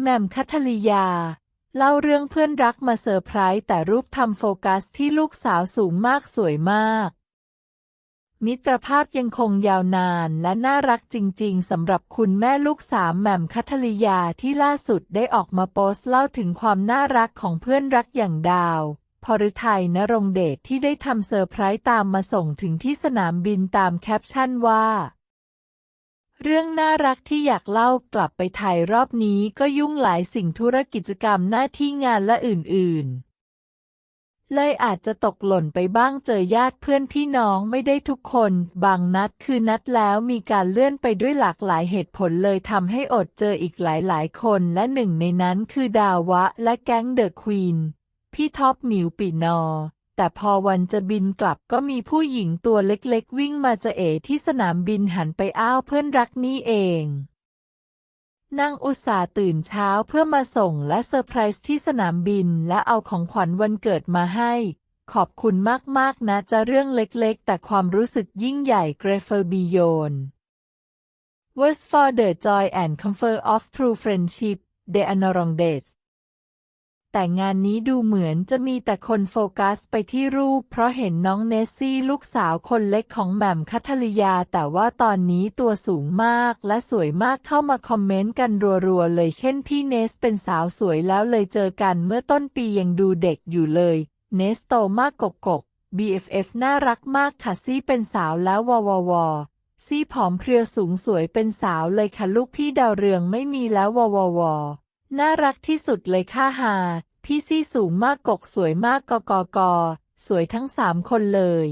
แหม่มคัทริยา เล่าเรื่องเพื่อนรักมาเซอร์ไพรส์แต่รูปทำโฟกัสที่ลูกสาวสูงมากสวยมาก มิตรภาพยังคงยาวนานและน่ารักจริง ๆสำหรับคุณแม่ลูกสามแหม่มคัทริยาที่ล่าสุดได้ออกมาโพสต์เล่าถึงความน่ารักของเพื่อนรักอย่างดาวพรไทยนรงเดชที่ได้ทำเซอร์ไพรส์ตามมาส่งถึงที่สนามบินตามแคปชั่นว่า เรื่องน่ารักที่อยากเล่ากลับไปไทยรอบนี้ก็ยุ่งหลายสิ่งธุรกิจกรรมหน้าที่งานและอื่นๆ เลยอาจจะตกหล่นไปบ้างเจอญาติเพื่อนพี่น้องไม่ได้ทุกคน บางนัดคือนัดแล้วมีการเลื่อนไปด้วยหลากหลายเหตุผลเลยทำให้อดเจออีกหลายๆ คนและหนึ่งในนั้นคือดาวะและแก๊งเดอะควีนพี่ท็อปหมิวปีนอ แต่พอวันจะบินกลับก็มีผู้หญิงตัวเล็กๆ วิ่งมาจะเอที่สนามบินหันไปอ้าวเพื่อนรักนี่เองนั่งอุตส่าห์ตื่นเช้าเพื่อมาส่งและเซอร์ไพรส์ที่สนามบินและเอาของขวัญวันเกิดมาให้ ขอบคุณมากๆนะจะเรื่องเล็กๆ แต่ความรู้สึกยิ่งใหญ่เกรเฟอร์บิโยน Was for the joy and comfort of true friendship The a n o r o n g Days แต่งานนี้ดูเหมือนจะมีแต่คนโฟกัสไปที่รูป เพราะเห็นน้องเนสซี่ลูกสาวคนเล็กของแหม่มคัทริยา แต่ว่าตอนนี้ตัวสูงมากและสวยมากเข้ามาคอมเมนต์กันรัวๆเลยเช่นพี่เนสเป็นสาวสวยแล้วเลยเจอกันเมื่อต้นปียังดูเด็กอยู่เลย เนสโตมากกกก BFF น่ารักมากค่ะซี่เป็นสาวแล้ววววซี่ผอมเพรียวสูงสวยเป็นสาวเลยค่ะลูกพี่ดาวเรืองไม่มีแล้วววว น่ารักที่สุดเลยค่ะฮาพี่ซี่สูงมากกกสวยมากกกกสวยทั้งสามคนเลย